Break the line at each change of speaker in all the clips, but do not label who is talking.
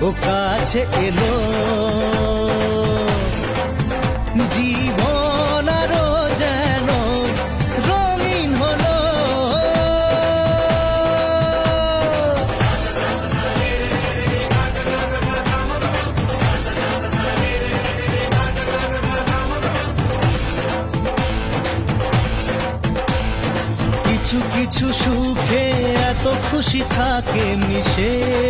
কাছে এলো। যেন কিছু কিছু সুখে এত খুশি থাকে মিশে।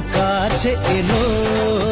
কাছে এলো।